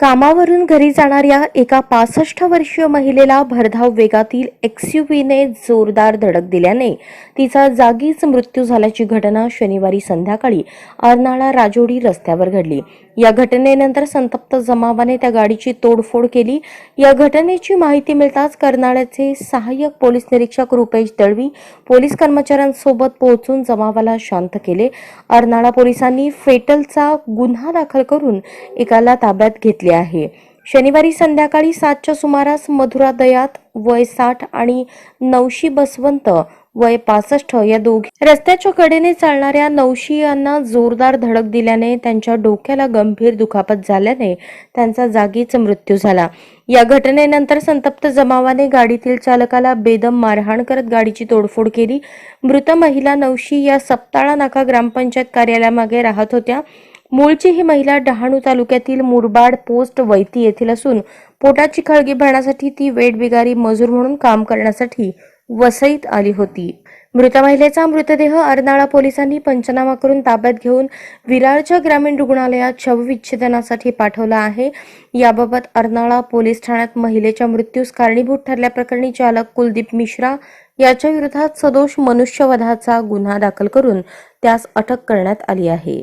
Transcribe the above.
कामावरून घरी जाणाऱ्या एका पासष्ट वर्षीय महिलेला भरधाव वेगातील एक्सयूव्हीने जोरदार धडक दिल्याने तिचा जागीच मृत्यू झाल्याची घटना शनिवारी संध्याकाळी अर्नाळा राजोडी रस्त्यावर घडली. या घटनेनंतर संतप्त जमावाने त्या गाडीची तोडफोड केली. या घटनेची माहिती मिळताच कर्नाळ्याचे सहाय्यक पोलीस निरीक्षक रुपेश दळवी पोलीस कर्मचाऱ्यांसोबत पोहोचून जमावाला शांत केले. अर्नाळा पोलिसांनी फेटलचा गुन्हा दाखल करून एकाला ताब्यात घेतला. आहे. शनिवारी संध्याकाळी सातच्या सुमारास मधुरा दयात वय साठ आणि नवशी बसवंत वय पासष्ट या दोघी रस्त्याच्या कडेने चालणाऱ्या नवशी यांना जोरदार धडक दिल्याने त्यांच्या डोक्याला गंभीर दुखापत झाल्याने त्यांचा जागीच मृत्यू झाला. या घटनेनंतर संतप्त जमावाने गाडीतील चालकाला बेदम मारहाण करत गाडीची तोडफोड केली. मृत महिला नवशी या सप्ताळा नाका ग्रामपंचायत कार्यालयामागे राहत होत्या. मूळची ही महिला डहाणू तालुक्यातील मुरबाड पोस्ट वैती येथील असून पोटाची खळगी भरण्यासाठी ती वेटबिगारी मजूर म्हणून काम करण्यासाठी वसईत आली होती. मृत महिलेचा मृतदेह अर्नाळा पोलिसांनी पंचनामा करून ताब्यात घेऊन विरारच्या ग्रामीण रुग्णालयात शवविच्छेदनासाठी पाठवला आहे. याबाबत अर्नाळा पोलीस ठाण्यात महिलेच्या मृत्यूस कारणीभूत ठरल्याप्रकरणी चालक कुलदीप मिश्रा याच्या विरोधात सदोष मनुष्यवधाचा गुन्हा दाखल करून त्यास अटक करण्यात आली आहे.